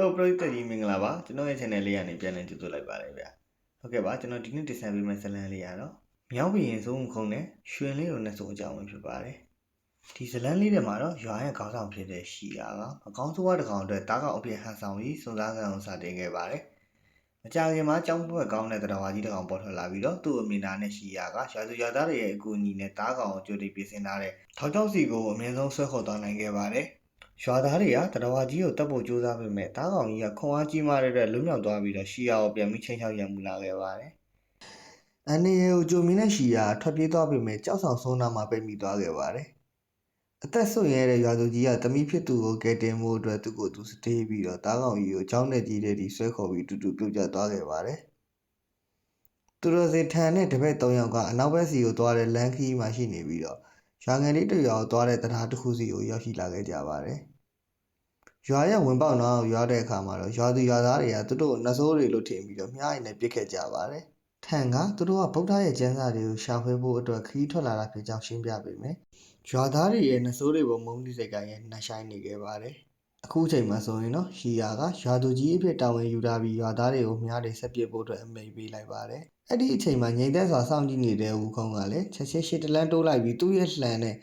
Hello ပရိသတ်ကြီးမင်္ဂလာပါကျွန်တော်ရဲ့ channel လေးကနေပြန်လည်ကြိုဆိုလိုက်ပါတယ်ဗျာဟုတ်ကဲ့ပါကျွန်တော်ဒီနေ့တင်ဆက်ပေးမယ့်ဇာတ်လမ်းလေးကတော့မြောက်ဘရင်စုံခုံနဲ့ရွှေလင်းလိုနဲ့ဆိုအကြောင်းပဲဖြစ်ပါတယ်ဒီဇာတ်လမ်းလေးထဲမှာတော့ရွာရဲ့ခေါင်းဆောင်ဖြစ်တဲ့ရှီယာကအကောင်းဆုံးတစ်ကောင်အတွက်တားကောင်အဖြစ်ဟန်ဆောင်ပြီးစွန်စားကံအောင်စတင်ခဲ့ပါတယ်မကြခင်မှာကြောင်းဘွက်ကောင်းတဲ့တရားဝါကြီးတစ်ကောင်ပေါ်ထွက်လာပြီးတော့သူ့အမင်နာနဲ့ရှီယာကရွာသူရွာသားတွေရဲ့အကူအညီနဲ့တားကောင်ကိုကြိုတင်ပြင်ဆင်ထားတဲ့ထောက်ချောက်စီကိုအမြင့်ဆုံးဆွဲခေါ်သွားနိုင်ခဲ့ပါတယ် ရွာသားတွေကတရဝါကြီးကိုတပ်ဖို့ကြိုးစားပေမဲ့တားကောင်ကြီးကခွန်အားကြီးမားတဲ့အတွက်လွတ်မြောက်သွားပြီးတော့ရှီယာကိုပြန်ပြီးချင်းချောက်ရံမှုလာခဲ့ပါတယ်။အန်နီယေကိုဂျိုမီနဲ့ရှီယာထွက်ပြေးသွားပေမဲ့ကြောက်ဆောင်ဆုံးနာမှာပိတ်မိသွားခဲ့ပါတယ်။အသက်ဆုံးရတဲ့ရွာသူကြီးကတမိဖြစ်သူကိုကယ်တင်မှုအတွက်သူ့ကိုယ်သူစတေးပြီးတော့တားကောင်ကြီးကိုကြောင်းနဲ့ကြီးတဲ့ဒီဆွဲခေါ်ပြီးတူတူပြုတ်ကျသွားခဲ့ပါတယ်။သူတို့စီထန်တဲ့တပည့်၃ယောက်ကအနောက်ဘက်စီကိုသွားတဲ့လမ်းခီးမှာရှိနေပြီးတော့ရွာငယ်လေးတစ်ရွာကိုသွားတဲ့တရားတစ်ခုစီကိုရောက်ရှိလာခဲ့ကြပါတယ်။ ရွာရဲ့ဝင်ပေါက်နာကိုရွာတဲ့အခါမှာတော့ရွာသူရွာသားတွေကသူတို့ကိုနှဆိုးတွေလို့ထင်ပြီးတော့မြားရင်နဲ့ပြစ်ခဲ့ကြပါတယ်။ထန်ကသူတို့ကဗုဒ္ဓရဲ့ကျမ်းစာတွေကိုရှာဖွေဖို့အတွက်ခရီးထွက်လာတာဖြစ်ကြောင်းရှင်းပြပေးမယ်။ရွာသားတွေရဲ့နှဆိုးတွေကိုမုန်းတိစိတ်ကရဲ့နှဆိုင်နေခဲ့ပါတယ်။အခုချိန်မှာဆိုရင်တော့ရှီယာကရွာသူကြီးအဖြစ်တာဝန်ယူထားပြီးရွာသားတွေကိုမြားတွေဆက်ပစ်ဖို့အတွက်အမိန့်ပေးလိုက်ပါတယ်။အဲ့ဒီအချိန်မှာငိမ့်သက်စွာစောင့်ကြည့်နေတဲ့ဦးခုံးကလည်းချက်ချင်းရှစ်တလန်းတိုးလိုက်ပြီးသူ့ရဲ့လှန်နဲ့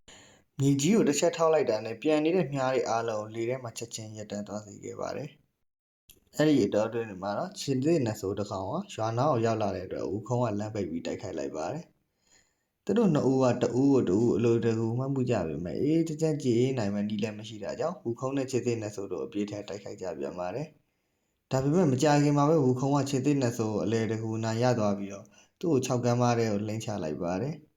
မြေကြီးကိုတစ်ချက်ထောက်လိုက်တာနဲ့ပြန်နေတဲ့မြားတွေအားလုံးကိုလေထဲမှာချက်ချင်းရပ်တန့်သွားစေခဲ့ပါတယ်။အဲ့ဒီအတော်အတွင်းမှာတော့ရှင်သေးနတ်ဆိုးတစ်ကောင်ကရွာနာကိုရောက်လာတဲ့အတွက်ဦးခုံးကလမ်းပိတ်ပြီးတိုက်ခိုက်လိုက်ပါတယ်။သူတို့နှစ်ဦးကတဦးကိုတဦးအလိုတကူမှတ်မှုကြပေမဲ့အေးတကြကြည်နိုင်မှနီးလည်းမရှိတာကြောင့်ဦးခုံးနဲ့ချစ်သေးနတ်ဆိုးတို့အပြေးထဲတိုက်ခိုက်ကြပြန်ပါတယ်။ဒါပေမဲ့မကြခင်မှာပဲဦးခုံးကချစ်သေးနတ်ဆိုးကိုအလေတကူနာရသွားပြီးတော့သူ့ကို၆ကမ်းမတဲ့ကိုလှိမ့်ချလိုက်ပါတယ်။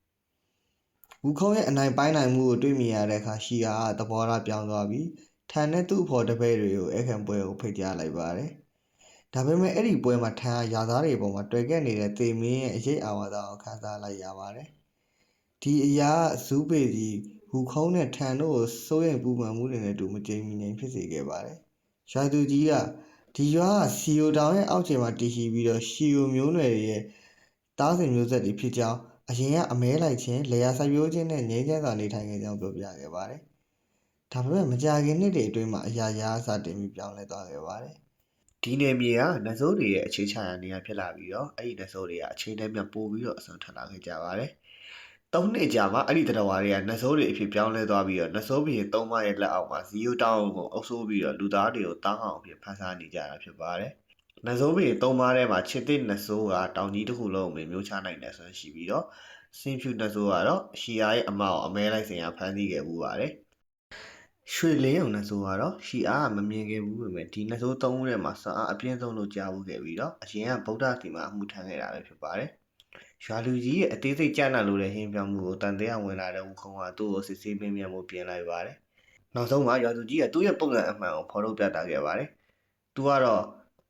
ဝူခုံးရဲ့အနိုင်ပိုင်းနိုင်မှုကိုတွေ့မြင်ရတဲ့အခါရှီယာကသဘောထားပြောင်းသွားပြီးထန်နဲ့သူ့အဖော်တပည့်တွေကိုအခမ်းပွဲကိုဖိတ်ကြားလိုက်ပါတယ်။ဒါပေမဲ့အဲ့ဒီပွဲမှာထန်ကယာသားတွေပေါ်မှာတွေ့ခဲ့နေတဲ့တေမင်းရဲ့အရေးအာဝါဒကိုခံစားလိုက်ရပါတယ်။ဒီအရာကဇူးပေစီဝူခုံးနဲ့ထန်တို့ကိုစိုးရိမ်ပူပန်မှုတွေနဲ့တူမကြိမ်မီနိုင်ဖြစ်စေခဲ့ပါတယ်။ရွာသူကြီးကဒီရွာကစီယိုတောင်ရဲ့အောက်ခြေမှာတည်ရှိပြီးတော့ရှီယိုမျိုးနွယ်တွေရဲ့တားစင်မျိုးဆက်တွေဖြစ်ကြောင်း အရင်ကအမဲလိုက်ခြင်းလေယာစိုက်ပျိုးခြင်းနဲ့ငြိမ်းချမ်းစွာနေထိုင်ခဲ့ကြောင်းပြောပြခဲ့ပါတယ်။ဒါပေမဲ့မကြာခင်နှစ်တွေအတွင်းမှာအရာရာစတင်ပြီးပြောင်းလဲသွားခဲ့ပါတယ်။ဒီနေမြေကနဇိုးတွေရဲ့အခြေချရာနေရာဖြစ်လာပြီးတော့အဲ့ဒီနဇိုးတွေကအချိန်တည်းမြပို့ပြီးတော့အဆုံးထလာခဲ့ကြပါတယ်။သုံးနှစ်ကြာမှအဲ့ဒီတရဝါတွေကနဇိုးတွေအဖြစ်ပြောင်းလဲသွားပြီးတော့နဇိုးဘီရင်သုံးမရဲ့လက်အောက်မှာဇီယိုတောင်းကိုအုပ်ဆိုးပြီးတော့လူသားတွေကိုတောင်းအောင်အဖြစ်ဖန်ဆားနေကြတာဖြစ်ပါတယ်။ နဇိုးဘီရင်သုံးမထဲမှာချစ်တဲ့နဇိုးကတောင်ကြီးတစ်ခုလုံးကိုမျိုးချနိုင်တယ်ဆိုရင်ရှိပြီးတော့စင်ဖြူနဆိုးကတော့ရှီယာရဲ့အမအောင်အမဲလိုက်စင်ရဖမ်းဆီးခဲ့မှုပါတယ်။ရွှေလင်းအောင်နဆိုးကတော့ရှီအားကမမြင်ခဲ့ဘူးပေမဲ့ဒီနဆိုးသုံးဦးထဲမှာစွမ်းအားအပြင်းဆုံးလို့ကြားဘူးခဲ့ပြီးတော့အရင်ကဗုဒ္ဓစီမှာအမှုထမ်းခဲ့တာပဲဖြစ်ပါတယ်။ရွာလူကြီးရဲ့အသေးစိတ်ကြနာလို့တဲ့ဟင်းပြောင်းမှုကိုတန်တရားဝင်လာတဲ့ဦးခုံကသူ့ကိုစစ်ဆေးမင်းမြန်မှုပြင်လိုက်ပါတယ်။နောက်ဆုံးမှာရွာသူကြီးကသူ့ရဲ့ပုံစံအမှန်ကိုဖော်ထုတ်ပြသခဲ့ပါတယ်။သူကတော့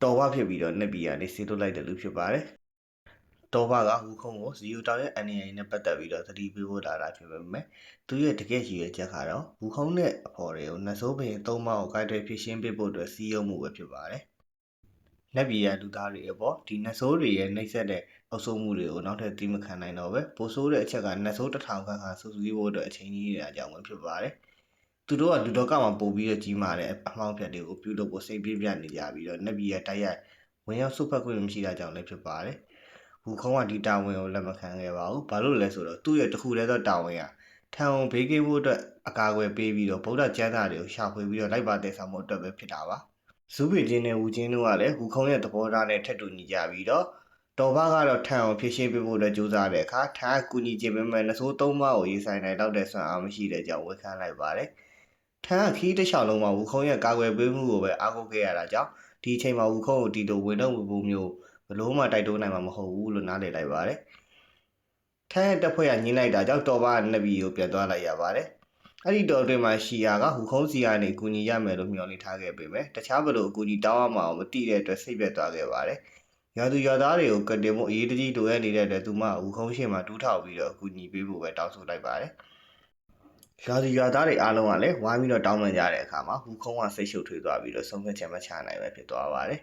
တော်ဝဖြစ်ပြီးတော့နှစ်ပြည်ကနေဆေးထုတ်လိုက်တဲ့လူဖြစ်ပါတယ်။တော်ဘကဟူခုံးကိုဇီယိုတောင်ရဲ့အန်နီယိုင်နဲ့ပတ်သက်ပြီးတော့သတိပေးဖို့လာတာဖြစ်ပေမဲ့သူရဲ့တကယ့်ရည်ရွယ်ချက်ကတော့ဟူခုံးနဲ့အဖော်တွေကိုနတ်ဆိုးပင်သုံးမကိုကိုက်တွယ်ဖြစ်ရှင်းပေးဖို့အတွက်စီးရုံမှုပဲဖြစ်ပါတယ်။လက်ပြည်ရလူသားတွေအပေါ်ဒီနတ်ဆိုးတွေရဲ့နှိပ်စက်တဲ့အုပ်စိုးမှုတွေကိုနောက်ထပ်တီးမခံနိုင်တော့ပဲပိုဆိုးတဲ့အချက်ကနတ်ဆိုးတစ်ထောင်ခန့်ခန့်စူးစီးဖို့အတွက်အချိန်ကြီးနေတာကြောင့်ပဲဖြစ်ပါတယ်။ သူတို့ကလူတော်ကမှပို့ပြီးတော့ကြီးမာတဲ့အမှောင်ဖြတ်တွေကိုပြုလုပ်ဖို့စိတ်ပြည့်ပြနေကြပြီးတော့နတ်ပြည်ရတိုက်ရိုက်ဝင်ရောက်ဆုတ်ဖက်ခွင့်မရှိတာကြောင့်လည်းဖြစ်ပါတယ်။ဘူခုံးကဒီတာဝန်ကိုလက်မခံခဲ့ပါဘူး။ဘာလို့လဲဆိုတော့သူ့ရဲ့တခုတည်းသောတာဝန်ကထံအောင်ဘေးကင်းဖို့အတွက်အကာအကွယ်ပေးပြီးတော့ဗုဒ္ဓကျမ်းစာတွေကိုရှာဖွေပြီးတော့လိုက်ပါတည်ဆောင်မှုအတွက်ပဲဖြစ်တာပါ။ဇူးပေချင်းနဲ့ဝူချင်းတို့ကလည်းဘူခုံးရဲ့သဘောထားနဲ့ထက်တူညီကြပြီးတော့တော်ဘကတော့ထံအောင်ဖြစ်ရှင်းပေးဖို့အတွက်ကြိုးစားတဲ့အခါထံကကူညီခြင်းပဲမဲ့နဆိုးသုံးပါးကိုရေးဆိုင်နိုင်တော့တဲ့ဆွမ်းအားမရှိတဲ့ကြောင့်ဝန်ခံလိုက်ပါတယ်။ ထံကခီးတစ်လျှောက်လုံးမှာဝူခုံးရဲ့ကာကွယ်ပေးမှုကိုပဲအားကိုးခဲ့ရတာကြောင့်ဒီအချိန်မှာဝူခုံးကိုတီတိုဝင်တော့ဝင်ဖို့မျိုးဘလို့မှတိုက်တွန်းနိုင်မှာမဟုတ်ဘူးလို့နားလည်လိုက်ပါတယ်။ထိုင်းရဲ့တပ်ဖွဲ့ကညှင်းလိုက်တာကြောင့်တော်ဘာနဗီကိုပြန်သွားလိုက်ရပါတယ်။အဲ့ဒီတော်အတွင်းမှာရှီယာကဟူခုံးစီကနေကူညီရမယ်လို့မျှော်လင့်ထားခဲ့ပေမဲ့တခြားဘလို့အကူကြီးတောင်းရမှာမသိတဲ့အတွက်စိတ်ပြတ်သွားခဲ့ပါတယ်။ရွာသူရွာသားတွေကိုကတင်မှုအရေးတကြီးလိုအပ်နေတဲ့အတွက်သူမဟူခုံးရှင်းမှာတူးထောက်ပြီးတော့အကူညီပေးဖို့ပဲတောင်းဆိုလိုက်ပါတယ်။ ရွာသူရွာသားတွေအားလုံးကလည်းဝိုင်းပြီးတော့တောင်းပန်ကြတဲ့အခါမှာဟူခုံးကစိတ်ရှုပ်ထွေးသွားပြီးတော့ဆုံးဖြတ်ချက်မချနိုင်ပဲဖြစ်သွားပါတယ်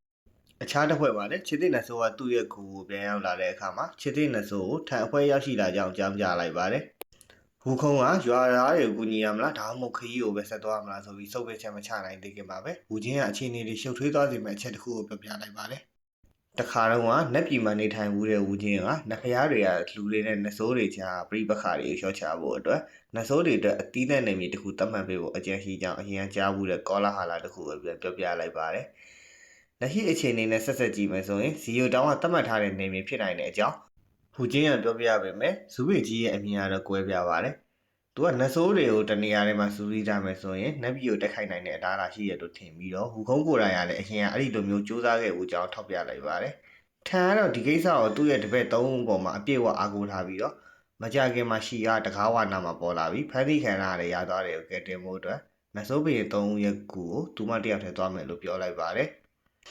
။အခြားတစ်ဖွဲ့မှာလည်းချစ်တဲ့နဆိုးကသူ့ရဲ့ကူကိုပြန်ရောက်လာတဲ့အခါမှာချစ်တဲ့နဆိုးကိုထံအဖွဲရောက်ရှိလာကြောင်းအကြောင်းကြားလိုက်ပါတယ်။ဟူဘူခုံးကရွာသားတွေကိုကူညီရမလားဒါမှမဟုတ်ခရီးကိုပဲဆက်သွားမလားဆိုပြီးစုပ်ပဲချက်မချနိုင်သေးခင်ပါပဲဘူချင်းကအခြေအနေတွေရှုပ်ထွေးသွားစေမယ့်အချက်တစ်ခုကိုပြောပြလိုက်ပါတယ် တခါတော့ကနက်ပြည်မှာနေထိုင်မှုတဲ့ဝူချင်းကနဖျားတွေကလူတွေနဲ့နဆိုးတွေကြားပြိပခါတွေကိုရှော့ချဖို့အတွက်နဆိုးတွေအတွက်အသီးသက်နေမည်တစ်ခုသတ်မှတ်ပေးဖို့အကြံရှိကြောင်းအရင်ကကြားမှုတဲ့ကောလာဟာလာတစ်ခုကိုပြန်ပြောပြလိုက်ပါတယ်လက်ရှိအခြေအနေနဲ့ဆက်ဆက်ကြည့်မယ်ဆိုရင်ဇီယိုတောင်းကသတ်မှတ်ထားတဲ့နေမည်ဖြစ်နိုင်တဲ့အကြောင်းဘူချင်းကပြောပြရပေမဲ့ဇူဘီကြီးရဲ့အမြင်ကတော့ကွဲပြားပါတယ် သူကနဆိုးတွေကိုတနေရာထဲမှာစူးစီးကြမယ်ဆိုရင်နက်ပြည်ကိုတက်ခိုက်နိုင်တဲ့အတားအတာရှိရလို့ထင်ပြီးတော့ဟူခုံးကိုယ်တိုင်ကလည်းအရင်ကအဲ့ဒီလိုမျိုးစူးစမ်းခဲ့ဦးကြောင်းထောက်ပြလိုက်ပါတယ်။ထန်ကတော့ဒီကိစ္စကိုသူ့ရဲ့တပည့်သုံးဦးပေါ်မှာအပြည့်အဝအားကိုးထားပြီးတော့မကြခင်မှာရှီကတကားဝနာမှာပေါ်လာပြီးဖန်သီခံရတဲ့ရသွားတွေကိုကဲတင်ဖို့အတွက်နဆိုးပင်သုံးဦးရဲ့ကူကိုသူမတယောက်ထဲသွားမယ်လို့ပြောလိုက်ပါတယ်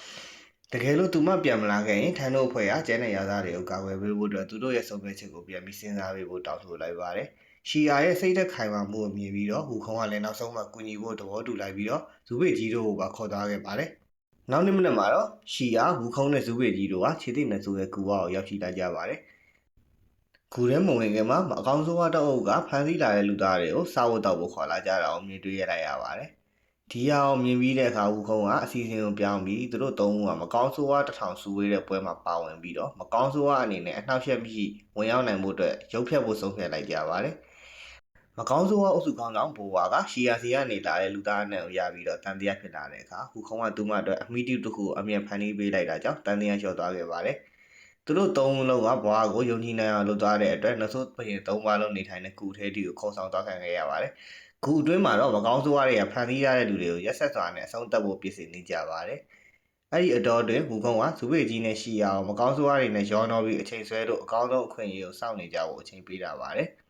။တကယ်လို့သူမပြန်မလာခဲ့ရင်ထန်တို့အဖွဲ့ကကျဲတဲ့ရသားတွေကိုကာကွယ်ပေးဖို့အတွက်သူတို့ရဲ့ဆုံးဖြတ်ချက်ကိုပြန်ပြီးစဉ်းစားပေးဖို့တောင်းဆိုလိုက်ပါတယ်။ ရှီယာရဲ့စိတ်သက်ခိုင်မာမှုကိုမြင်ပြီးတော့ဟူခုံးကလည်းနောက်ဆုံးမှကူညီဖို့သဘောတူလိုက်ပြီးတော့ဇူဘေကြီးတို့ကိုပါခေါ်သွားခဲ့ပါတယ်။နောက်နေ့မနက်မှာတော့ရှီယာဟူခုံးနဲ့ဇူဘေကြီးတို့ကခြေသိပ်နဲ့ဇူရဲ့ကူဝါကိုရောက်ရှိလာကြပါတယ်။ကူထဲမဝင်ခင်မှာအကောင်းဆုံးတော့အုပ်ကဖမ်းဆီးလာတဲ့လူသားတွေကိုစားဝတ်တော့ဖို့ခေါ်လာကြတာကိုမြင်တွေ့ရလိုက်ရပါတယ်။ဒီဟာကိုမြင်ပြီးတဲ့အခါဟူခုံးကအစီအစဉ်ကိုပြောင်းပြီးသူတို့သုံးဦးကမကောင်းဆိုးဝါးတစ်ထောင်စုဝေးတဲ့ပွဲမှာပါဝင်ပြီးတော့မကောင်းဆိုးဝါးအနေနဲ့အနှောက်အယှက်မရှိဝင်ရောက်နိုင်မှုအတွက်ရုပ်ဖြတ်ဖို့ဆုံးဖြတ်လိုက်ကြပါတယ်။ မကောင်းဆိုးဝါးအုပ်စုကောင်းဆောင်ဘိုဝါကရှီယာစီကနေလာတဲ့လူသားနဲ့ကိုရပြီးတော့တန်တရားဖြစ်လာတဲ့အခါဟူခုံးကသူ့မအတွက်အမိတူတစ်ခုအမြင်ဖန်တီးပေးလိုက်တာကြောင့်တန်တရားလျှော့သွားခဲ့ပါတယ်။သူတို့သုံးလုံးကဘွားကိုယုံကြည်နိုင်အောင်လုပ်သွားတဲ့အတွက်နဆိုးပရင်သုံးပါးလုံးနေထိုင်တဲ့ကူထဲတီကိုခေါ်ဆောင်သွားခံခဲ့ရပါတယ်။ကူအတွင်းမှာတော့မကောင်းဆိုးဝါးတွေကဖန်တီးရတဲ့လူတွေကိုရက်ဆက်စွာနဲ့အဆုံးသတ်ဖို့ပြင်ဆင်နေကြပါတယ်။အဲ့ဒီအတော်တွင်ဟူခုံးကဇူပေကြီးနဲ့ရှီယာကိုမကောင်းဆိုးဝါးတွေနဲ့ရောနှောပြီးအချိန်ဆွဲလို့အကောင်းဆုံးအခွင့်အရေးကိုစောင့်နေကြဖို့အချိန်ပေးတာပါတယ်။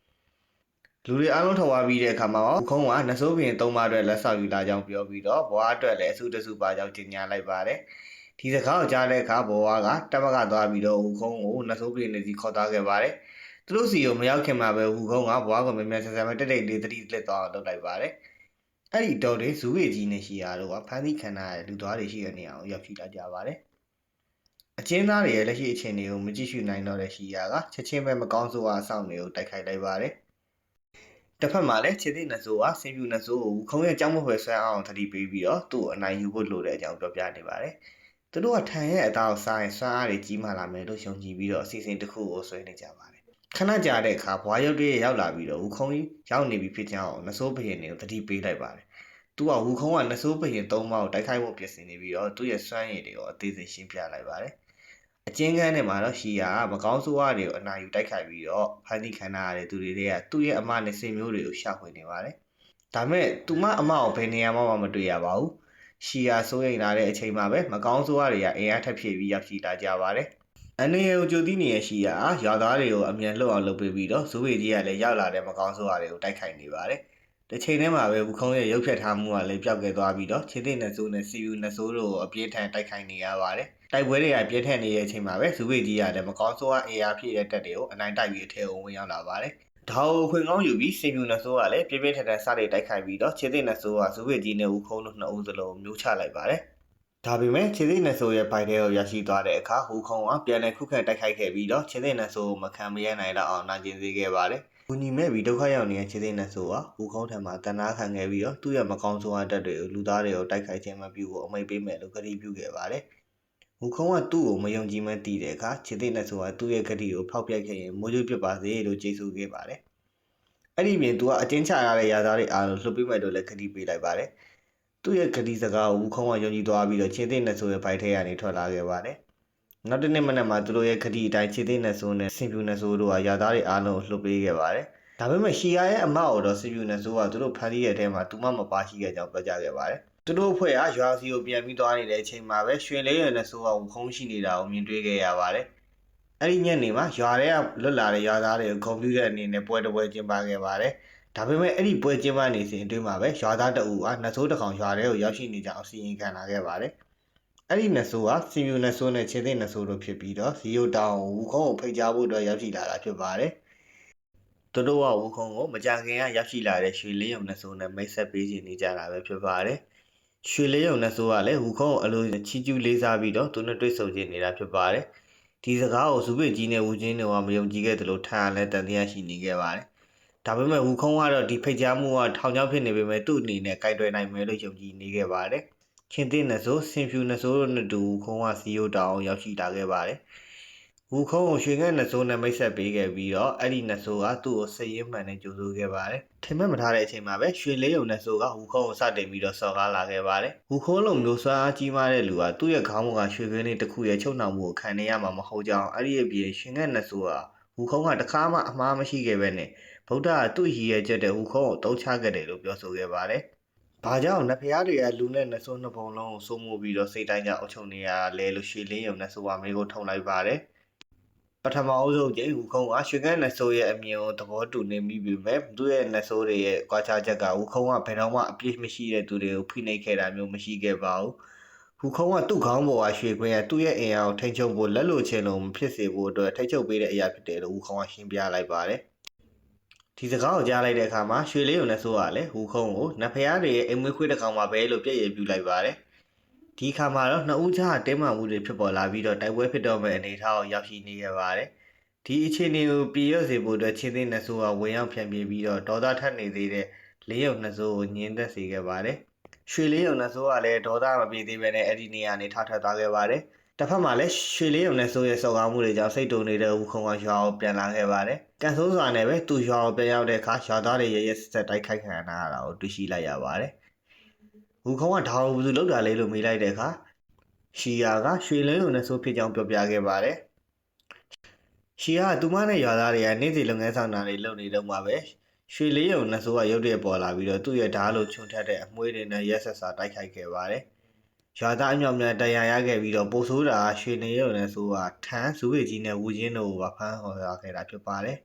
လူတွေအားလုံးထော်သွားပြီးတဲ့အခါမှာခုံးကနဆိုးပင်သုံးပါးအတွက်လက်ဆောက်ယူလာကြောင်းပြောပြီးတော့ဘွားအတွက်လည်းအစုတစုပါကြောင်းကြေညာလိုက်ပါတယ်။ဒီစကားကိုကြားတဲ့အခါဘွားကတက်မကသွားပြီးတော့ဟူခုံးကိုနဆိုးပင်နဲ့စီခေါ်သွားခဲ့ပါတယ်။သူတို့စီကိုမရောက်ခင်မှာပဲဟူခုံးကဘွားကိုမြန်မြန်ဆန်ဆန်ပဲတက်တိတ်လေးတတိလက်သွားအောင်လုပ်လိုက်ပါတယ်။အဲ့ဒီတော့တွေဇူဝေကြီးနဲ့ရှီယာတို့ကဖမ်းဆီးခံရတဲ့လူသားတွေရှိတဲ့နေရာကိုရောက်ရှိလာကြပါတယ်။အချင်းသားတွေရဲ့လက်ရှိအခြေအနေကိုမကြည့်ရှုနိုင်တော့တဲ့ရှီယာကချက်ချင်းပဲမကောင်းဆိုးအားအဆောင်တွေကိုတိုက်ခိုက်လိုက်ပါတယ်။ တစ်ဖက်မှာလည်းခြေသိနဆိုးကဆင်ပြူနဆိုးကိုခုံရဲ့ကြောင်းမဖွယ်ဆွဲအောင်သတိပေးပြီးတော့သူ့ကိုအနိုင်ယူဖို့လိုတဲ့အကြောင်းပြောပြနေပါတယ်။သူတို့ကထန်ရဲ့အသားကိုစားရင်ဆွမ်းအားတွေကြီးမာလာမယ်လို့ယုံကြည်ပြီးတော့အစီအစဉ်တစ်ခုကိုဆွဲနေကြပါတယ်။ခဏကြာတဲ့အခါဘွားရုပ်တွေရောက်လာပြီးတော့ဝူခုံကြီးရောက်နေပြီဖြစ်ကြောင်းနဆိုးဘရင်တွေကိုသတိပေးလိုက်ပါတယ်။သူကဝူခုံကနဆိုးဘရင်သုံးပါးကိုတိုက်ခိုက်ဖို့ပြင်ဆင်နေပြီးတော့သူ့ရဲ့စွမ်းရည်တွေကိုအသေးစိတ်ရှင်းပြလိုက်ပါတယ်။ အကျဉ်းခန်းထဲမှာတော့ရှီယာကမကောင်းဆိုးဝါးတွေကိုအနာယူတိုက်ခိုက်ပြီးတော့ဖန်တီးခံရတဲ့သူတွေတွေကသူ့ရဲ့အမနဲ့စင်မျိုးတွေကိုရှာဖွေနေပါတယ်။ဒါမဲ့သူမအမကိုဘယ်နေရာမှမတွေ့ရပါဘူး။ရှီယာစိုးရိမ်လာတဲ့အချိန်မှာပဲမကောင်းဆိုးဝါးတွေကအင်အားထပ်ဖြည့်ပြီးရောက်ရှိလာကြပါတယ်။အနေရကိုကြိုသိနေတဲ့ရှီယာရွာသားတွေကိုအမြန်လှုပ်အောင်လုပ်ပေးပြီးတော့ဇူဝေကြီးကလည်းရောက်လာတဲ့မကောင်းဆိုးဝါးတွေကိုတိုက်ခိုက်နေပါတယ်။ တစ်ချိန်တည်းမှာပဲဝခုံးရဲ့ရုပ်ဖြတ်ထားမှုကလည်းပျောက်ကွယ်သွားပြီးတော့ခြေသိနဲ့စိုးနဲ့စီယူနဲ့စိုးတို့ကိုအပြင်းထန်တိုက်ခိုက်နေရပါတယ်။တိုက်ပွဲတွေကပြင်းထန်နေတဲ့အချိန်မှာပဲဇူဝေကြီးကလည်းမကောင်းဆိုးအား AR ဖြည့်တဲ့တက်တွေကိုအနိုင်တိုက်ပြီးအထဲကိုဝင်ရောက်လာပါတယ်။ဒါကိုခွင်ကောင်းယူပြီးစင်ပြူနဆိုးကလည်းပြင်းပြင်းထန်ထန်စတဲ့တိုက်ခိုက်ပြီးတော့ခြေသိနဆိုးကဇူဝေကြီးနဲ့ဦးခုံးတို့နှစ်ဦးစလုံးမျိုးချလိုက်ပါတယ်။ဒါပေမဲ့ခြေသိနဆိုးရဲ့ဖိုင်ထဲကိုရရှိသွားတဲ့အခါဟူခုံကပြန်လည်ခုခံတိုက်ခိုက်ခဲ့ပြီးတော့ခြေသိနဆိုးကိုမခံမရနိုင်တော့အောင်နိုင်ကျင်စေခဲ့ပါတယ်။။ ဘူညီမဲ့ပြီးဒုက္ခရောက်နေတဲ့ခြေသိမ်းနဲ့ဆိုဟာဘူကုန်းထံမှာတနာခံခဲ့ပြီးတော့သူ့ရဲ့မကောင်းဆုံးအတက်တွေကိုလူသားတွေကိုတိုက်ခိုက်ခြင်းမပြုဖို့အမိန့်ပေးမယ်လို့ကတိပြုခဲ့ပါတယ်။ဘူခုံးကသူ့ကိုမယုံကြည်မှန်းသိတဲ့အခါခြေသိမ်းနဲ့ဆိုဟာသူ့ရဲ့ကတိကိုဖောက်ပြက်ခဲ့ရင်မိုးကြိုးပြစ်ပါစေလို့ကြေဆိုခဲ့ပါတယ်။အဲ့ဒီပြင်သူကအတင်းချရတဲ့ရာသားတွေအားလုံးလှုပ်ပေးမယ်လို့လည်းကတိပေးလိုက်ပါတယ်။သူ့ရဲ့ကတိစကားကိုဘူခုံးကယုံကြည်သွားပြီးတော့ခြေသိမ်းနဲ့ဆိုရဲ့ဘိုက်ထဲကနေထွက်လာခဲ့ပါတယ်။ နောက်တစ်နေ့မနက်မှာသူတို့ရဲ့ခတိအတိုင်းခြေသိနဲ့ဆိုးနဲ့စင်ပြူနဲ့ဆိုးတို့ကရာသားတွေအားလုံးလှုပ်ပေးခဲ့ပါတယ်။ဒါပေမဲ့ရှီယာရဲ့အမအော်တော့စင်ပြူနဲ့ဆိုးကသူတို့ဖန်တီးတဲ့အထဲမှာသူမှမပါရှိခဲ့ကြောင်းပြောကြားခဲ့ပါတယ်။သူတို့အဖွဲ့ကရွာစီကိုပြန်ပြီးသွားနေတဲ့အချိန်မှာပဲရွှေလေးရယ်နဲ့ဆိုးကခုံးရှိနေတာကိုမြင်တွေ့ခဲ့ရပါတယ်။အဲ့ဒီညနေမှာရွာထဲကလွတ်လာတဲ့ရွာသားတွေကိုဂုံပြူတဲ့အနေနဲ့ပွဲတစ်ပွဲကျင်းပခဲ့ပါတယ်။ဒါပေမဲ့အဲ့ဒီပွဲကျင်းပနေစဉ်အတွင်းမှာပဲရွာသားတအူကနှဆိုးတစ်ကောင်ရွာထဲကိုရောက်ရှိနေကြအောင်စီရင်ခံလာခဲ့ပါတယ်။ အဲ့ဒီနဆိုးကစီမြူနဆိုးနဲ့ခြေသိနဆိုးတို့ဖြစ်ပြီးတော့ဇီယိုတောင်ဝူခုံးကိုဖိတ်ကြားဖို့အတွက်ရောက်ရှိလာတာဖြစ်ပါတယ်။သူတို့ကဝူခုံးကိုမကြခင်ကရောက်ရှိလာတဲ့ရွှေလင်းရုံနဆိုးနဲ့မိတ်ဆက်ပေးနေကြတာပဲဖြစ်ပါတယ်။ရွှေလင်းရုံနဆိုးကလည်းဝူခုံးကိုအလိုချီကျူးလေးစားပြီးတော့သူနဲ့တွေ့ဆုံခြင်းနေတာဖြစ်ပါတယ်။ဒီစကားကိုဇူပစ်ကြီးနဲ့ဝူချင်းတွေကမယုံကြည်ခဲ့သလိုထားလည်းတန်တရားရှိနေခဲ့ပါတယ်ဒါပေမဲ့ဝူခုံးကတော့ဒီဖိတ်ကြားမှုကထောင်ချောက်ဖြစ်နေပေမဲ့သူ့အနေနဲ့ကြိုက်တွယ်နိုင်မယ်လို့ယုံကြည်နေခဲ့ပါတယ်။ ချင်းသိနဆိုစင်ဖြူနဆိုတို့နဲ့တူဝူခုံးကစီယိုတောင်ရောက်ရှိလာခဲ့ပါတယ်။ဝူခုံးကိုရွှေငှက်နဆိုနဲ့မိတ်ဆက်ပေးခဲ့ပြီးတော့အဲ့ဒီနဆိုကသူ့ကိုစည်ရင်မှန်နဲ့ကြိုဆိုခဲ့ပါတယ်။ထင်မှတ်မထားတဲ့အချိန်မှာပဲရွှေလေးုံနဆိုကဝူခုံးကိုစတင်ပြီးတော့စော်ကားလာခဲ့ပါတယ်။ဝူခုံးလုံးမျိုးစွာအားကြီးမားတဲ့လူကသူ့ရဲ့ခေါင်းပေါ်ကရွှေကင်းလေးတစ်ခုရဲ့ချုပ်နှောင်မှုကိုခံနေရမှာမဟုတ်ကြောင်းအဲ့ဒီအပြင်ရွှေငှက်နဆိုကဝူခုံးကတခါမှအမှားမရှိခဲ့ပဲနဲ့ဗုဒ္ဓကသူ့ရည်ရဲ့ချက်တဲ့ဝူခုံးကိုတုံးချခဲ့တယ်လို့ပြောဆိုခဲ့ပါတယ်။ ဘာကြောင့်နဖျားတွေကလူနဲ့နဆိုးနှစ်ပုံလုံးကိုစိုးမိုးပြီးတော့စိတ်တိုင်းကြအုပ်ချုပ်နေရလဲလို့ရွှေလင်းယုံနဆိုးကမေးကိုထုံလိုက်ပါတယ်။ပထမအုပ်ဆုံးကျင်းဝူခုံးကရွှေကန်းနဆိုးရဲ့အမြင်ကိုသဘောတူနေမိပြီပဲသူ့ရဲ့နဆိုးတွေရဲ့ကွာခြားချက်ကဝူခုံးကဘယ်တော့မှအပြစ်မရှိတဲ့သူတွေကိုဖိနှိပ်ခဲ့တာမျိုးမရှိခဲ့ပါဘူး။ဟူခုံးကသူ့ခေါင်းပေါ်ကရွှေခွင်းကသူ့ရဲ့အင်အားကိုထိန်ချုပ်ဖို့လက်လိုချင်လို့မဖြစ်စေဖို့အတွက်ထိတ်ချုပ်ပေးတဲ့အရာဖြစ်တယ်လို့ဟူခုံးကရှင်းပြလိုက်ပါတယ်။ ဒီစကားကိုကြားလိုက်တဲ့အခါမှာရွှေလေးုံနဲ့ဆိုရလဲဟူခုံးကိုနဖျားတွေရဲ့အိမ်မွေးခွေးတစ်ကောင်မှာပဲလို့ပြည့်ရည်ပြူလိုက်ပါတယ်။ဒီခါမှာတော့နှစ်ဦးကြားတင်းမာမှုတွေဖြစ်ပေါ်လာပြီးတော့တိုက်ပွဲဖြစ်တော့မဲ့အနေအထားကိုရောက်ရှိနေခဲ့ပါတယ်။ဒီအခြေအနေကိုပြေရစေဖို့အတွက်ချင်းသိန်းနဲ့ဆိုကဝင်ရောက်ဖြန့်ပြေးပြီးတော့ဒေါသထက်နေသေးတဲ့လေးရုံနှစ်ဆိုးကိုညင်းသက်စေခဲ့ပါတယ်။ရွှေလေးရုံနှစ်ဆိုးကလည်းဒေါသမပြေးသေးပဲနဲ့အဲ့ဒီနေရာနေထထသွားခဲ့ပါတယ်။ တစ်ဖက်မှာလည်းရွှေလေးရုံနဲ့ဆိုးရဲ့စော်ကားမှုတွေကြောင့်စိတ်တုန်နေတဲ့ဦးခုံကရွာကိုပြန်လာခဲ့ပါတယ်။ကန်ဆိုးစွာနဲ့ပဲသူ့ရွာကိုပြန်ရောက်တဲ့အခါရွာသားတွေရဲ့ရဲစစ်တိုက်ခိုက်ခံရတာကိုတွေ့ရှိလိုက်ရပါတယ်။ဦးခုံကဒါကိုဘယ်သူလုပ်တာလဲလို့မေးလိုက်တဲ့အခါရှီယာကရွှေလင်းရုံနဲ့ဆိုးဖြစ်ကြောင်းပြောပြခဲ့ပါတယ်။ရှီယာကသူမနဲ့ရွာသားတွေကနေ့စဉ်လုပ်ငန်းဆောင်တာတွေလုပ်နေတော့မှပဲရွှေလေးရုံနဲ့ဆိုးကရုတ်တရက်ပေါ်လာပြီးတော့သူ့ရဲ့ဓာတ်လို့ခြုံထက်တဲ့အမွှေးတွေနဲ့ရဲဆက်စာတိုက်ခိုက်ခဲ့ပါတယ်။ ရွာသားအမြောက်များတရားရခဲ့ပြီးတော့ပိုဆိုးတာရွှေနေရုံနဲ့ဆိုကထန်းဇူးပေကြီးနဲ့ဝူချင်းတို့ကိုဖမ်းခေါ်ရခဲ့တာဖြစ်ပါတယ်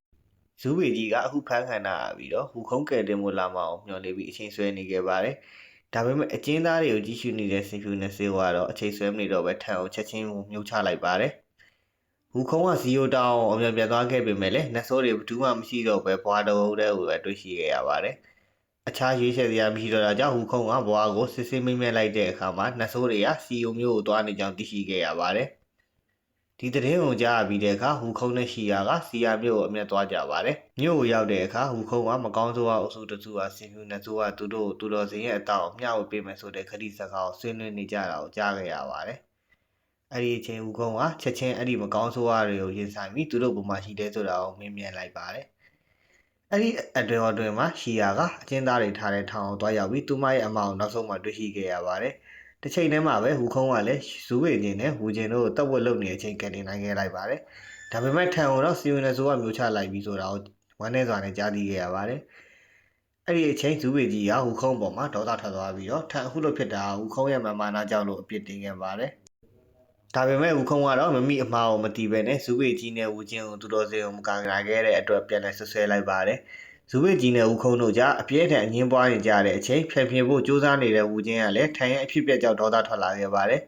။ဇူးပေကြီးကအခုဖမ်းခံတာပြီးတော့ဟူခုံးကဲတင်မို့လာမအောင်မျှော်နေပြီးအချိန်ဆွဲနေခဲ့ပါတယ်။ဒါပေမဲ့အကျဉ်းသားတွေကိုကြီးရှုနေတဲ့စင်ဖြူနဲ့ဆေးဝါတော့အချိန်ဆွဲမနေတော့ပဲထန်းကိုချက်ချင်းကိုမြုပ်ချလိုက်ပါတယ်။ဟူခုံးကဇီယိုတောင်းအောင်အမြန်ပြန်သွားခဲ့ပေမဲ့လည်းနတ်ဆိုးတွေဘူးမှမရှိတော့ပဲဘွားတော်တဲ့ကိုပဲတွေ့ရှိခဲ့ရပါတယ်။ အခြားရွေးချယ်စရာမရှိတော့တာကြောင့်ဟူခုံကဘွားကိုစစ်စစ်မိမ့်မဲ့လိုက်တဲ့အခါမှာနှဆိုးတွေကစီယုံမျိုးကိုသွားနေကြောင်းသိရှိခဲ့ရပါတယ်။ဒီတဲ့င်းကိုကြားပြီးတဲ့အခါဟူခုံနဲ့ရှီယာကစီယာမျိုးကိုအမျက်သွားကြပါတယ်။မြို့ကိုရောက်တဲ့အခါဟူခုံကမကောင်းဆိုးအုပ်စုတစုကစင်ဖြူနှဆိုးကသူတို့သူတော်စင်ရဲ့အတောက်မျှဝေပေးမယ်ဆိုတဲ့ခရီးစကားကိုဆွေးနွေးနေကြတာကိုကြားခဲ့ရပါတယ်။အဲ့ဒီအချိန်ဟူခုံကချက်ချင်းအဲ့ဒီမကောင်းဆိုးအားတွေကိုရင်ဆိုင်ပြီးသူတို့ဘုံမှာရှိတဲ့ဆိုတာကိုမင်းမြင်လိုက်ပါတယ်။ အဲ့ဒီအတွင်အတွင်မှာရှီယာကအကျဉ်းသားတွေထားတဲ့ထောင်ကိုသွားရောက်ပြီးသူမရဲ့အမောင်နောက်ဆုံးမှတွေ့ရှိခဲ့ရပါတယ်။တစ်ချိန်တည်းမှာပဲဟူခုံးကလည်းဇူးဝေချင်းနဲ့ဟူချင်းတို့တပ်ဝက်လုပ်နေတဲ့အချိန်ကနေနိုင်ခဲ့လိုက်ပါတယ်။ဒါပေမဲ့ထံကိုတော့စီဝင်နေဆိုကမျိုးချလိုက်ပြီးဆိုတာကိုဝမ်းနေစွာနဲ့ကြားသိခဲ့ရပါတယ်။အဲ့ဒီအချိန်ဇူးဝေကြီးကဟူခုံးပေါ်မှာဒေါသထွက်သွားပြီးတော့ထံအခုလိုဖြစ်တာဟူခုံးရဲ့မမာနာကြောင့်လို့အပြစ်တင်ခဲ့ပါတယ်။ ဒါပေမဲ့ဦးခုံးကတော့မမိအမှားကိုမတီးပဲနဲ့ဇူဝေကြီးနဲ့ဦးချင်းကိုသူတော်စင်ကိုမကန်ကြခဲ့တဲ့အတွက်ပြန်လဲဆွဆွဲလိုက်ပါတယ်ဇူဝေကြီးနဲ့ဦးခုံးတို့ကြားအပြည့်ထန်အငင်းပွားနေကြတဲ့အချိန်ဖြန်ဖြင်ဖို့ကြိုးစားနေတဲ့ဦးချင်းကလည်းထိုင်ရဲ့အဖြစ်ပြက်ကြောင့်ဒေါသထွက်လာခဲ့ပါတယ်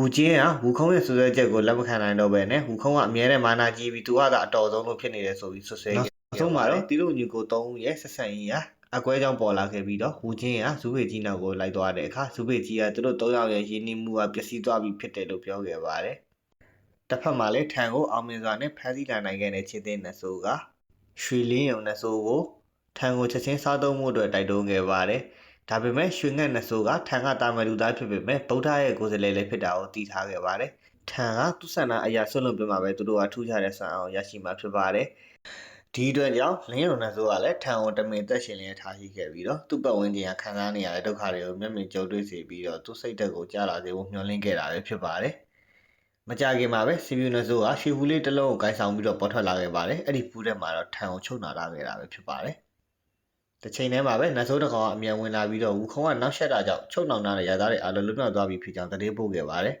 ဦးချင်းကဦးခုံးရဲ့ဆွဆွဲချက်ကိုလက်မခံနိုင်တော့ပဲနဲ့ဦးခုံးကအမြဲတမ်းမာနာကြီးပြီးသူကသာအတော်ဆုံးလို့ဖြစ်နေတယ်ဆိုပြီးဆွဆွဲခဲ့နောက်ဆုံးမှာတော့တီတို့ညီကို၃ဦးရဲ့ဆက်ဆံရေးရာ အကွဲကြောင့်ပေါ်လာခဲ့ပြီးတော့ဟူချင်းကဇူပေကြီးနောက်ကိုလိုက်သွားတဲ့အခါဇူပေကြီးကသူတို့၃ယောက်ရဲ့ရင်းနှီးမှုကပျက်စီးသွားပြီဖြစ်တယ်လို့ပြောခဲ့ပါတယ်။တစ်ဖက်မှာလည်းထန်ကိုအောင်မြင်စွာနဲ့ဖမ်းဆီးလာနိုင်ခဲ့တဲ့ချစ်တဲ့နဆိုးကရွှေလင်းယုံနဆိုးကိုထန်ကိုချက်ချင်းစားသုံးမှုအတွက်တိုက်တွန်းခဲ့ပါတယ်။ဒါပေမဲ့ရွှေငှက်နဆိုးကထန်ကတာမလူသားဖြစ်ပေမဲ့ဗုဒ္ဓရဲ့ကိုယ်စားလှယ်လည်းဖြစ်တာကိုသိထားခဲ့ပါတယ်။ထန်ကသူ့ဆန္ဒအရာဆွလွန်ပြမှာပဲသူတို့ကထူးခြားတဲ့ဆန်အောင်ရရှိမှာဖြစ်ပါတယ်။ ဒီအတွက်ကြောင့်လင်းရုံနဲ့ဆိုကလည်းထံဝန်တမင်သက်ရှင်လျက်ထားရှိခဲ့ပြီးတော့သူ့ပတ်ဝန်းကျင်ကခံစားနေရတဲ့ဒုက္ခတွေကိုမျက်မြင်ကြုံတွေ့စေပြီးတော့သူ့စိတ်ဓာတ်ကိုကြားလာစေဖို့မျှော်လင့်ခဲ့တာပဲဖြစ်ပါတယ်။မကြခင်မှာပဲစီဗီယနဆိုကရှီဘူးလေးတစ်လုံးကိုကင်ဆောင်ပြီးတော့ပေါ်ထွက်လာခဲ့ပါတယ်။အဲ့ဒီပူးထဲမှာတော့ထံကိုချုပ်နာထားခဲ့တာပဲဖြစ်ပါတယ်။တစ်ချိန်တည်းမှာပဲနတ်ဆိုးတစ်ကောင်ကအမြန်ဝင်လာပြီးတော့ဝူခုံကနောက်ဆက်တာကြောင့်ချုပ်နှောင်ထားတဲ့ရသားတွေအားလုံးလွတ်မြောက်သွားပြီဖြစ်ကြောင်းသတင်းပို့ခဲ့ပါတယ်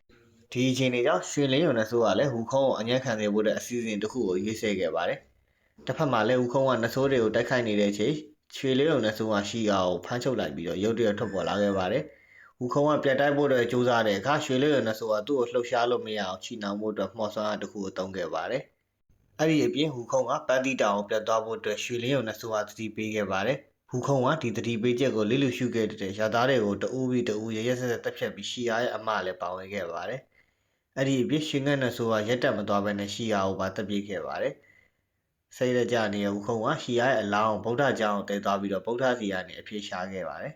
။ဒီအချိန်တွေကြောင့်ရွှေလင်းရုံနဲ့ဆိုကလည်းဟူခုံကိုအငြင်းခံစေဖို့တဲ့အစီအစဉ်တစ်ခုကိုရေးဆွဲခဲ့ပါတယ်။ တစ်ဖက်မှာလည်းဦးခုံးကနဆိုးတွေကိုတိုက်ခိုက်နေတဲ့အချိန်ချွေလေးုံနဆိုးကရှိကာကိုဖမ်းချုပ်လိုက်ပြီးတော့ရုတ်တရက်ထွက်ပေါ်လာခဲ့ပါတယ်။ဦးခုံးကပြတ်တိုက်ဖို့အတွက်ကြိုးစားတဲ့အခါရွှေလေးုံနဆိုးကသူ့ကိုလှုပ်ရှားလို့မရအောင်ချီနှောင်ဖို့အတွက်မှော်စွမ်းအားတစ်ခုကိုတုံးခဲ့ပါတယ်။အဲ့ဒီအပြင်ဟူခုံးကပန်းတီတောင်ကိုပြတ်သွားဖို့အတွက်ရွှေလေးုံနဆိုးကသတိပေးခဲ့ပါတယ်။ဟူခုံးကဒီတတိပေးချက်ကိုလိလူရှုခဲ့တဲ့ရသားတွေကိုတအူးပြီးတအူးရရဆက်ဆက်တက်ဖြတ်ပြီးရှီယာရဲ့အမလည်းပါဝင်ခဲ့ပါတယ်။အဲ့ဒီအပြင်ရှင်ငတ်နဆိုးကရက်တက်မသွားဘဲနဲ့ရှီယာကိုပါတက်ပြေးခဲ့ပါတယ်။ စိတ်ရကြနေဦးခုံကရှီယာရဲ့အလောင်းဗုဒ္ဓကျောင်းကိုတည်သွားပြီးတော့ဗုဒ္ဓစီကနေအဖြစ်ရှားခဲ့ပါတယ်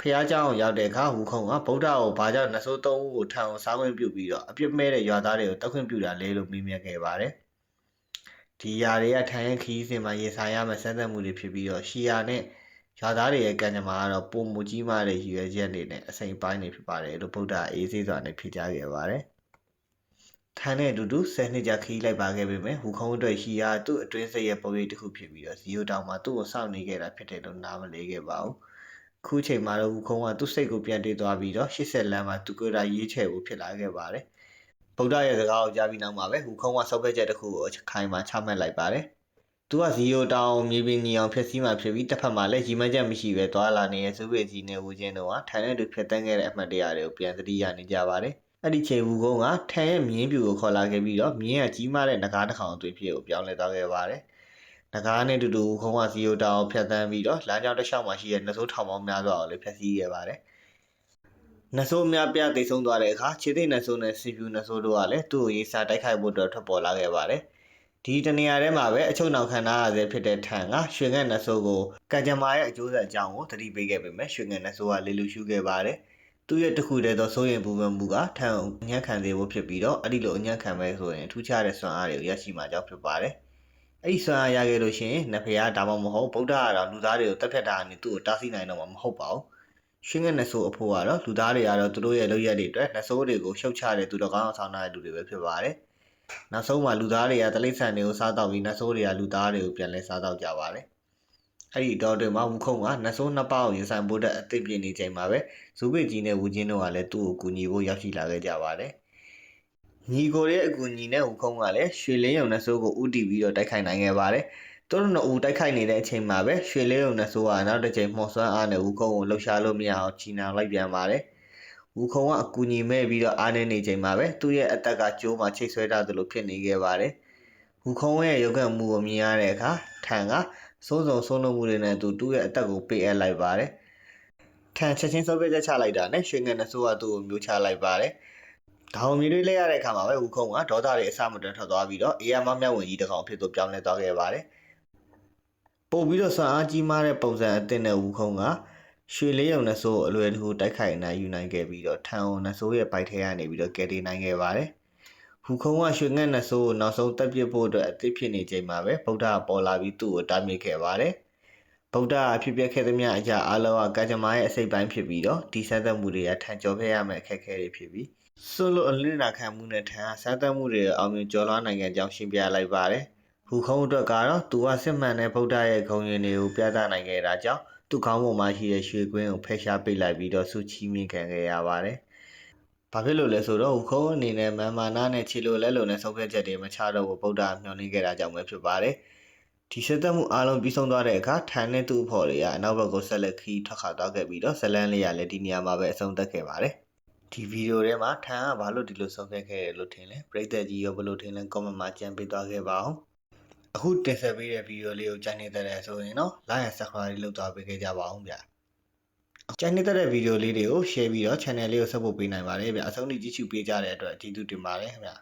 ဖះเจ้าကိုရောက်တဲ့အခါဟူခုံကဗုဒ္ဓကိုဘာကြောင့်နှဆိုးသုံးဦးကိုထံအောင်စားခွင့်ပြုပြီးတော့အပြစ်မဲ့တဲ့ရွာသားတွေကိုတောက်ခွင့်ပြုတာလဲလို့မေးမြန်းခဲ့ပါတယ်ဒီຢာတွေကထံရဲ့ခီးစဉ်မှာရေဆိုင်ရမယ့်စမ်းသပ်မှုတွေဖြစ်ပြီးတော့ရှီယာနဲ့ရွာသားတွေရဲ့ကံကြမ္မာကတော့ပုံမူကြီးမားတဲ့ရည်ရွယ်ချက်တွေနဲ့အစိမ်ပိုင်းတွေဖြစ်ပါတယ်လို့ဗုဒ္ဓအေးစေးစွာနဲ့ဖြေကြားခဲ့ပါတယ် ထန်နဲ့အတူတူ10နှစ်ကြာခီးလိုက်ပါခဲ့ပေမဲ့ဟူခုံးအတွက်ရှီယာသူ့အတွင်းစိတ်ရဲ့ပုံရိပ်တစ်ခုဖြစ်ပြီးတော့ဇီယိုတောင်မှာသူ့ကိုစောင့်နေခဲ့တာဖြစ်တယ်လို့နားမလဲခဲ့ပါဘူးခုချိန်မှာတော့ဟူခုံးကသူ့စိတ်ကိုပြန်တေးသွားပြီးတော့80လမ်းမှာသူကိုယ်တိုင်ရေးချယ်ဖို့ဖြစ်လာခဲ့ပါတယ်ဗုဒ္ဓရဲ့စကားကိုကြားပြီးနောက်မှာပဲဟူခုံးကစောက်ဖက်ချက်တစ်ခုကိုခိုင်မှာချမှတ်လိုက်ပါတယ်သူကဇီယိုတောင်မြေပြင်ညီအောင်ဖြစ်စည်းမှဖြစ်ပြီးတစ်ဖက်မှာလည်းရီမန်းချက်မရှိပဲသွာလာနေတဲ့ဇူးပေကြီးနဲ့ဦးချင်းတို့ကထိုင်တဲ့သူဖြစ်တန်းခဲ့တဲ့အမှတ်တရတွေကိုပြန်သတိရနေကြပါတယ်။ အဲ့ဒီချိန်ဦးကုန်းကထန်ရဲ့မြင်းပြူကိုခေါ်လာခဲ့ပြီးတော့မြင်းကကြီးမားတဲ့နဂါးတစ်ကောင်အသွေးဖြစ်ကိုပြောင်းလဲသွားခဲ့ပါတယ်။နဂါးနဲ့တူတူဦးကုန်းကဇီယိုတောင်ကိုဖျက်ဆီးပြီးတော့လမ်းကြောင်းတစ်လျှောက်မှာရှိတဲ့နှစိုးထောင်ပေါင်းများစွာကိုလည်းဖျက်ဆီးခဲ့ပါတယ်။နှဆိုးများပြသိဆုံးသွားတဲ့အခါခြေသိနှဆိုးနဲ့စီပြူနှဆိုးတို့ကလည်းသူ့ကိုရေးစားတိုက်ခိုက်ဖို့အတွက်ထွက်ပေါ်လာခဲ့ပါတယ်။ဒီတနေရာထဲမှာပဲအချုပ်နောက်ခံထားရဆဲဖြစ်တဲ့ထန်ကရွှေငတ်နှဆိုးကိုကံကြမ္မာရဲ့အကျိုးဆက်အကြောင်းကိုသတိပေးခဲ့ပေမဲ့ရွှေငတ်နှဆိုးကလေလူရှုခဲ့ပါတယ်။ သူ့ရဲ့တစ်ခုတည်းသောစိုးရင်ပူပန်မှုကထန်ကိုအညံ့ခံစေဖို့ဖြစ်ပြီးတော့အဲ့ဒီလိုအညံ့ခံမဲ့ဆိုရင်ထူးခြားတဲ့စွမ်းအားတွေကိုရရှိမှာကြောင့်ဖြစ်ပါတယ်။အဲ့ဒီစွမ်းအားရခဲ့လို့ရှိရင်နဖေကဒါမှမဟုတ်ဗုဒ္ဓကတော့လူသားတွေကိုတက်ဖြတ်တာနဲ့သူ့ကိုတားဆီးနိုင်တော့မှာမဟုတ်ပါဘူး။ရှင်းတဲ့နှဆိုးအဖို့ကတော့လူသားတွေကတော့သူတို့ရဲ့လုပ်ရက်တွေအတွက်နှဆိုးတွေကိုရှုတ်ချတဲ့သူတော်ကောင်းအောင်ဆောင်တဲ့လူတွေပဲဖြစ်ပါတယ်။နောက်ဆုံးမှာလူသားတွေကတလိษံတွေကိုစားတော့ပြီးနှဆိုးတွေကလူသားတွေကိုပြန်လဲစားတော့ကြပါတယ်။ အဲ့ဒီတော့တွေမှာဝူခုံကနှဆိုးနှစ်ပေါက်ရင်ဆိုင်ဖို့တဲ့အသိပြင်းနေချိန်မှာပဲဇူးပေကြီးနဲ့ဝူချင်းတို့ကလည်းသူ့ကိုကူညီဖို့ရောက်ရှိလာခဲ့ကြပါတယ်။ညီကိုရဲ့အကူအညီနဲ့ဝူခုံကလည်းရွှေလင်းရုံနှဆိုးကိုဥတီပြီးတော့တိုက်ခိုက်နိုင်ခဲ့ပါတယ်။သူတို့နှစ်ဦးတိုက်ခိုက်နေတဲ့အချိန်မှာပဲရွှေလေးုံနဲ့ဆိုးကနောက်တစ်ချိန်မှော်စွမ်းအားနဲ့ဝူခုံကိုလှုပ်ရှားလို့မရအောင်ချီနာလိုက်ပြန်ပါတယ်။ဝူခုံကအကူညီမဲ့ပြီးတော့အားနေနေချိန်မှာပဲသူ့ရဲ့အသက်ကကျိုးမှာချိတ်ဆွဲထားသလိုဖြစ်နေခဲ့ပါတယ်။ဝူခုံရဲ့ရုပ်ကမှုကိုမြင်ရတဲ့အခါထန်က စိုးစုံဆုံးလုံးမှုတွေနဲ့သူသူ့ရဲ့အသက်ကိုပေးအပ်လိုက်ပါတယ်။ထန်ချက်ချင်းစောပြချက်ချလိုက်တာနဲ့ရွှေငယ်နဲ့ဆိုးကသူ့ကိုမျိုးချလိုက်ပါတယ်။ဒါအောင်မြေတွေးလဲရတဲ့အခါမှာပဲဝူခုံကဒေါသတွေအစမတန်ထွက်သွားပြီးတော့အေးရမမြောက်ဝင်ကြီးတစ်ကောင်ဖြစ်သူပြောင်းလဲသွားခဲ့ပါတယ်။ပို့ပြီးတော့စွမ်းအားကြီးမားတဲ့ပုံစံအသစ်နဲ့ဝူခုံကရွှေလေးရုံနဲ့ဆိုးအလွယ်တကူတိုက်ခိုက်နိုင်ယူနိုင်ခဲ့ပြီးတော့ထန်အောင်နဲ့ဆိုးရဲ့ပိုက်ထဲကနေပြီးတော့ကယ်တင်နိုင်ခဲ့ပါတယ်။ ဟူခုံကရွှေငှက်နဲ့ဆိုးကိုနောက်ဆုံးတက်ပစ်ဖို့အတွက်အသစ်ဖြစ်နေချိန်မှာပဲဗုဒ္ဓကပေါ်လာပြီးသူ့ကိုတားမြစ်ခဲ့ပါတယ်။ဗုဒ္ဓအဖြစ်ပြခဲ့သမျှအရာအလုံးကကံကြမ္မာရဲ့အစိတ်ပိုင်းဖြစ်ပြီးတော့ဒီစမ်းသပ်မှုတွေကထန်ကျော်ခဲ့ရမယ့်အခက်အခဲတွေဖြစ်ပြီးဆိုလိုအလင်းနာခံမှုနဲ့ထန်စမ်းသပ်မှုတွေအောင်မြင်ကျော်လွှားနိုင်ခဲ့ကြောင်းရှင်းပြလိုက်ပါတယ်။ဟူခုံအတွက်ကတော့သူကစစ်မှန်တဲ့ဗုဒ္ဓရဲ့ဂုဏ်ရည်တွေကိုပြသနိုင်ခဲ့တာကြောင့်သူ့ခေါင်းပေါ်မှာရှိတဲ့ရွှေကွင်းကိုဖယ်ရှားပိတ်လိုက်ပြီးတော့ဆုချီးမြှင့်ခံခဲ့ရပါတယ်။ ဘာဖြစ်လို့လဲဆိုတော့ဟူခုံအနေနဲ့မန်မာနာနဲ့ခြေလိုလက်လိုနဲ့ဆုံးဖြတ်ချက်တွေမချတော့ဘူးဗုဒ္ဓမျှော်လင့်ခဲ့တာကြောင့်ပဲဖြစ်ပါတယ်။ဒီစသက်မှုအားလုံးပြီးဆုံးသွားတဲ့အခါထန်နဲ့သူ့အဖော်တွေကအနောက်ဘက်ကိုဆက်လက်ခီးထွက်ခါသွားခဲ့ပြီးတော့ဇလန်းလေးကလည်းဒီနေရာမှာပဲအဆုံးသတ်ခဲ့ပါတယ်။ဒီဗီဒီယိုထဲမှာထန်ကဘာလို့ဒီလိုဆုံးဖြတ်ခဲ့ရလို့ထင်လဲပရိသတ်ကြီးရောဘယ်လိုထင်လဲ comment မှာကြံပေးသွားခဲ့ပါအောင်။အခုတင်ဆက်ပေးတဲ့ဗီဒီယိုလေးကိုကြိုက်နေတဲ့ဆိုရင်တော့ like and subscribe လုပ်သွားပေးခဲ့ကြပါအောင်ဗျာ ကြိုက်နေတဲ့ဗီဒီယိုလေးတွေကို share ပြီးတော့ channel လေးကို support ပေးနိုင်ပါတယ်ဗျာအဆုံးထိကြည့်ရှုပေးကြတဲ့အတွက်ကျေးဇူးတင်ပါတယ်ခင်ဗျာ